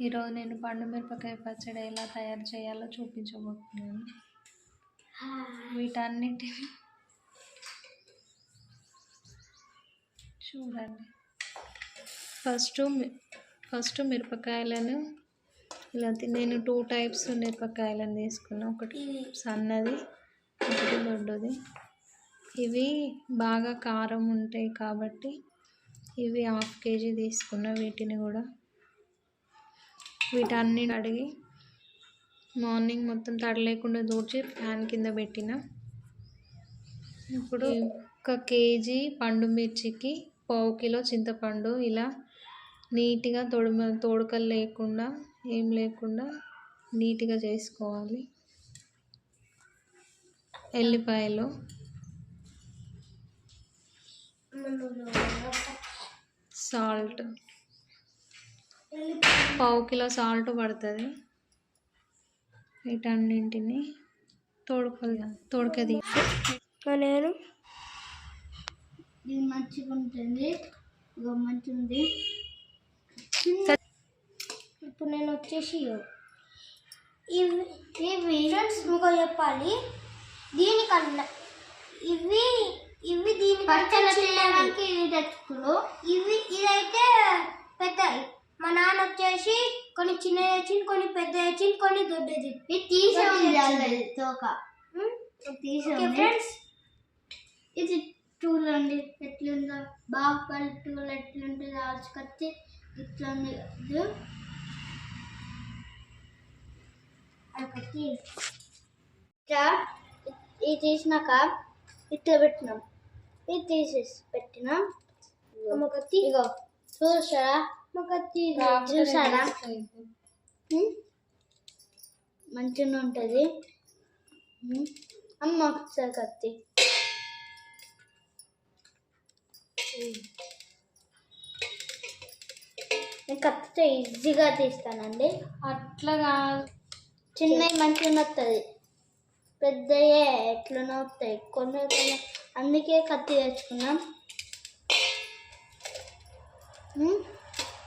ఈరోజు నేను పండు మిరపకాయ పచ్చడి ఎలా తయారు చేయాలో చూపించబోతున్నాను. వీటన్నిటిని చూడండి. ఫస్ట్ ఫస్ట్ మిరపకాయలను ఇలా తి- నేను టూ టైప్స్ మిరపకాయలను తీసుకున్నా. ఒకటి సన్నది ఒకటి దొడ్డది. ఇవి బాగా కారం ఉంటాయి కాబట్టి ఇవి హాఫ్ కేజీ తీసుకున్న వీటిని కూడా. వీటన్నిటి అడిగి మార్నింగ్ మొత్తం తడి లేకుండా దూర్చి ఫ్యాన్ కింద పెట్టిన. ఇప్పుడు ఒక కేజీ పండు మిర్చికి పావు కిలో చింతపండు ఇలా నీట్గా తొడుమ తోడకలు లేకుండా ఏం లేకుండా నీట్గా చేసుకోవాలి. ఎల్లిపాయలు. సాల్ట్. పావు కిలో సాల్ట్ పడుతుంది. వీటన్నింటిని తోడుకలు తోడుక తీసి నేను. ఇది మంచిగా ఉంటుంది మంచిగా ఉంది ఇప్పుడు నేను వచ్చేసి ఇవి ఇవి ఫ్రెండ్స్ మీకు చెప్పాలి. దీనికన్నా ఇవి ఇవి దీనికంటే చిన్నదానికి ఇది తెచ్చుకును ఇవి వచ్చేసి కొన్ని చిన్నవి వచ్చింది కొన్ని పెద్ద వచ్చింది కొన్ని దొడ్డది తీసి తోక తీసి ఫ్రెండ్స్ ఇది చూడండి ఎట్లుందో బాహుబలి టూల్ ఎట్లుంటుంది ఆల్చుకొచ్చి ఇట్లా ఉంది ఇట్లా ఇది తీసినాక ఇట్లా పెట్టినాం. ఇది తీసేసి పెట్టినాం. మొకత్తి ఇగో చూసారా? చూసారా. మంచిగా ఉంటుంది. అమ్మ ఒకసారి కత్తి. నేను కత్తితో ఈజీగా తీస్తానండి. అట్లా కాదు. చిన్నవి మంచిగా వస్తుంది పెద్దయే ఎట్లనో వస్తాయి కొన్ని కొన్ని. అందుకే కత్తి తెచ్చుకున్నాం.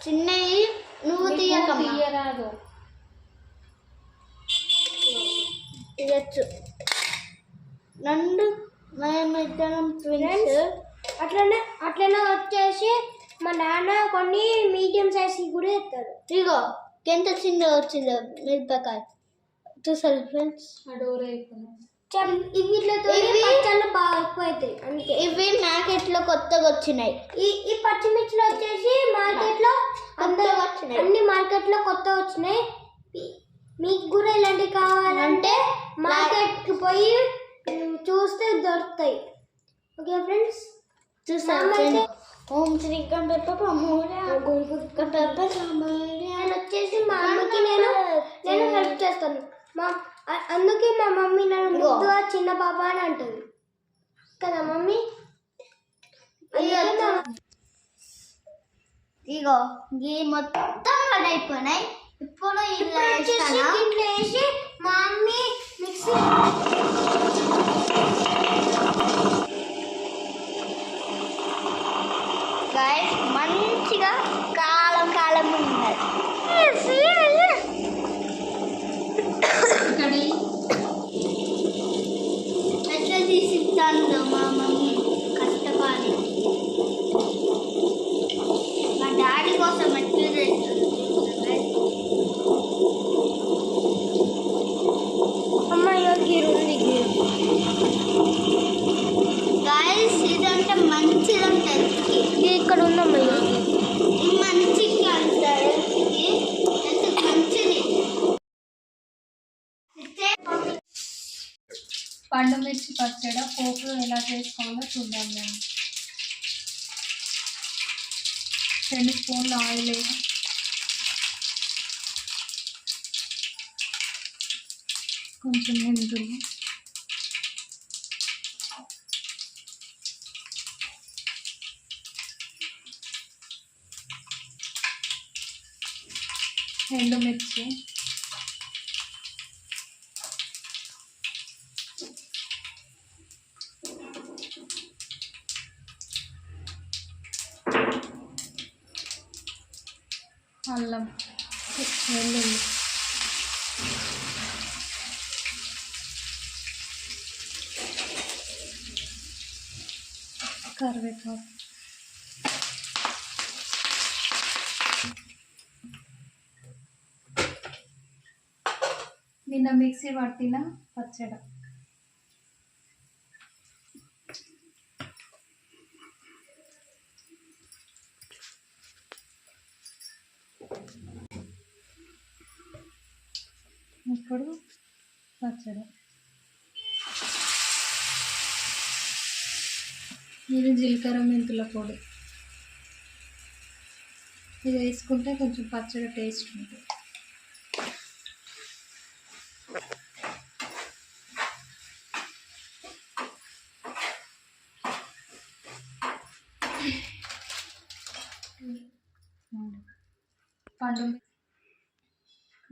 చిన్నవి నువ్వు తీయరాదు. తీయచ్చు. రెండు మేమిద్దరం ట్విన్స్ అట్లనే అట్లనే వచ్చేసి మా నాన్న కొన్ని మీడియం సైజ్ కూడా ఇస్తారు. ఇగో ఎంత చిన్న వచ్చిందో మిరపకాయ చూసారు ఫ్రెండ్స్ డోర్ అయిపోయింది. వీటితో పచ్చళ్ళు బాగా అందుకే ఇవి మార్కెట్లో కొత్తగా వచ్చినాయి. ఈ ఈ పచ్చిమిర్చిలు వచ్చేసి మార్కెట్లో కొత్తగా వచ్చినాయి. అన్ని మార్కెట్లో కొత్తగా వచ్చినాయి. మీకు కూడా ఇలాంటివి కావాలంటే మార్కెట్కి పోయి చూస్తే దొరుకుతాయి. Okay friends? చూసారు ఓం శ్రీ నేను వచ్చేసి మా అమ్మకి నేను నేను హెల్ప్ చేస్తాను. మా అందుకే మా మమ్మీ నన్ను ముద్దుగా చిన్న పాప అని అంటుంది. కదా మమ్మీ? ఇగో ఈ మొత్తం రెడీ అయిపోయినాయి ఇప్పుడు ఇలా దీంట్లో వేసి మా మమ్మీ మిక్సీ గైస్ మంచిగా కాలం కాలం ఉన్నది ఇక్కడ ఎట్లా తీసిస్తాను మా మమ్మీ కష్టపడి మా డాడీ కోసం ఎట్లా అమ్మాయి ఉంది గాయస్ ఇదంటే మంచిది ఉంటుంది ఇది ఇక్కడ ఉందమ్మా అంటారు పండు మిర్చి పచ్చడి పోపు ఎలా చేసుకోవాలో చూద్దాం మేము. రెండు స్పూన్లు ఆయిల్ వేసి కొంచెం మెంతులు ఎండుమిర్చి అల్లం. వెల్లుల్లి. కరివేపాకు. నిన్న మిక్సీ పట్టిన పచ్చడి. ఇప్పుడు పచ్చడి. ఇది జీలకర్ర మెంతుల పొడి. ఇది వేసుకుంటే కొంచెం పచ్చడి టేస్ట్ ఉంటుంది. పండు.